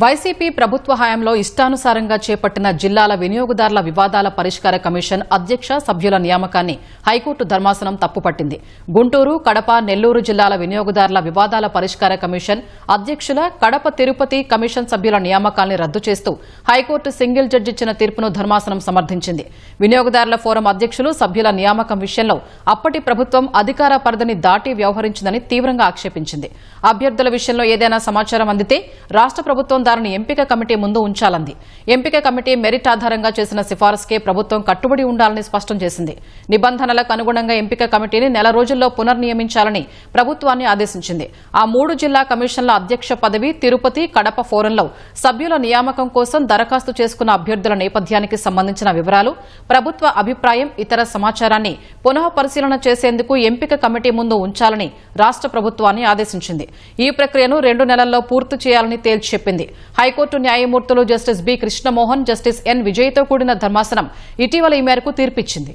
YCP ప్రభుత్వ హయాంలో ఇష్టానుసారంగా చేపట్టిన జిల్లాల వినియోగదారుల వివాదాల పరిష్కార కమిషన్ అధ్యక్ష సభ్యుల నియామకాన్ని హైకోర్టు ధర్మాసనం తప్పుపట్టింది. గుంటూరు కడప నెల్లూరు జిల్లాల వినియోగదారుల వివాదాల పరిష్కార కమిషన్ అధ్యక్షుల కడప తిరుపతి కమిషన్ సభ్యుల నియామకాల్ని రద్దు చేస్తూ హైకోర్టు సింగిల్ జడ్జి ఇచ్చిన తీర్పును ధర్మాసనం సమర్థించింది. వినియోగదారుల ఫోరం అధ్యక్షులు సభ్యుల నియామకం విషయంలో అప్పటి ప్రభుత్వం అధికార పరిధిని దాటి వ్యవహరించిందని తీవ్రంగా ఆక్షేపించింది. అభ్యర్థుల విషయంలో ఏదైనా సమాచారం అందితే రాష్ట్ర ప్రభుత్వం దానిని ఎంపిక కమిటీ ముందు ఉంచాలంది. ఎంపిక కమిటీ మెరిట్ ఆధారంగా చేసిన సిఫారసుకే ప్రభుత్వం కట్టుబడి ఉండాలని స్పష్టం చేసింది. నిబంధనలకు అనుగుణంగా ఎంపిక కమిటీని నెల రోజుల్లో పునర్నియమించాలని ప్రభుత్వాన్ని ఆదేశించింది. ఆ మూడు జిల్లా కమిషన్ల అధ్యక్ష పదవి తిరుపతి కడప ఫోరంలో సభ్యుల నియామకం కోసం దరఖాస్తు చేసుకున్న అభ్యర్థుల నేపథ్యానికి సంబంధించిన వివరాలు ప్రభుత్వ అభిప్రాయం ఇతర సమాచారాన్ని పునః పరిశీలన చేసేందుకు ఎంపిక కమిటీ ముందు ఉంచాలని రాష్ట్ర ప్రభుత్వాన్ని ఆదేశించింది. ఈ ప్రక్రియను రెండు నెలల్లో పూర్తి చేయాలని తేల్చి చెప్పింది. హైకోర్టు న్యాయమూర్తులు justice B Krishnamohan justice N విజయ్తో కూడిన ధర్మాసనం ఇటీవల ఈ మేరకు తీర్పిచ్చింది.